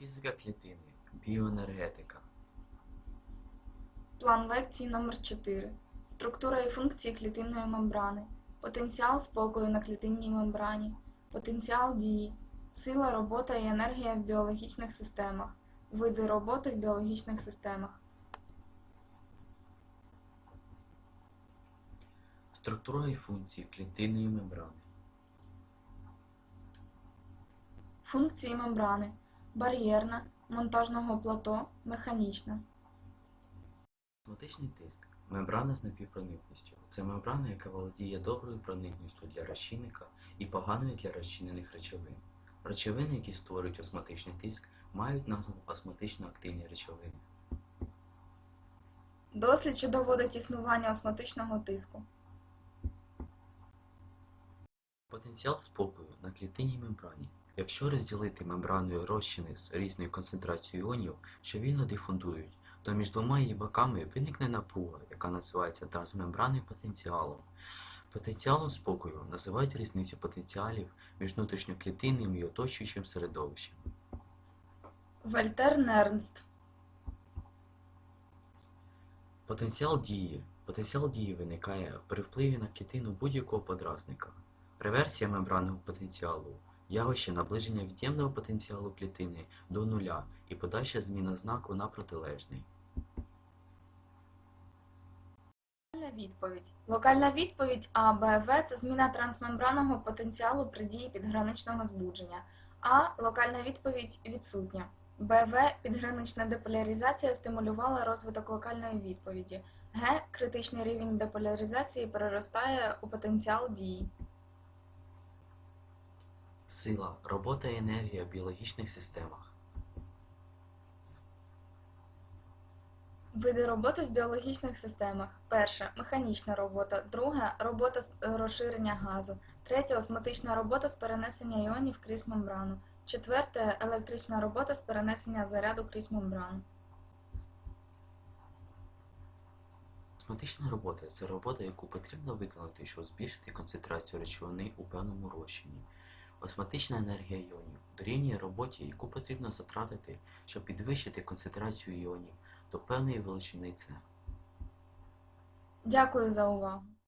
Фізика клітини, біоенергетика, План лекції номер 4 Структура і функції клітинної мембрани. Потенціал спокою на клітинній мембрані. Потенціал дії. Сила, робота і енергія в біологічних системах. Види роботи в біологічних системах. структура і функції клітинної мембрани, Функції мембрани. Бар'єрна, монтажного плато, механічна. осмотичний тиск, мембрана з напівпроникністю. Це мембрана, яка володіє доброю проникністю для розчинника і поганою для розчинених речовин. Речовини, які створюють осмотичний тиск, мають назву осмотично активні речовини. Дослід, що доводить існування осмотичного тиску. Потенціал спокою на клітинній мембрані. Якщо розділити мембраною розчини з різною концентрацією іонів, що вільно дифундують, то між двома її боками виникне напруга, яка називається трансмембранним потенціалом. Потенціалом спокою називають різницю потенціалів між внутрішньоклітинним і оточуючим середовищем. Вольтер Нернст. Потенціал дії. Потенціал дії виникає при впливі на клітину будь-якого подразника. Реверсія мембранного потенціалу явище наближення від'ємного потенціалу клітини до нуля і подальша зміна знаку на протилежний. Локальна відповідь. Локальна відповідь А, Б, В – це зміна трансмембранного потенціалу при дії підграничного збудження. А. Локальна відповідь відсутня. БВ підгранична деполяризація стимулювала розвиток локальної відповіді. Г. Критичний рівень деполяризації переростає у потенціал дії. Сила, робота і енергія в біологічних системах. Види роботи в біологічних системах. Перше механічна робота. Друге робота з розширення газу. Третє осмотична робота з перенесення іонів крізь мембрану. Четверте електрична робота з перенесення заряду крізь мембрану. Осмотична робота це робота, яку потрібно виконати, щоб збільшити концентрацію речовини у певному розчині. Осмотична енергія іонів дорівнює роботі, яку потрібно затратити, щоб підвищити концентрацію іонів до певної величини С. Дякую за увагу!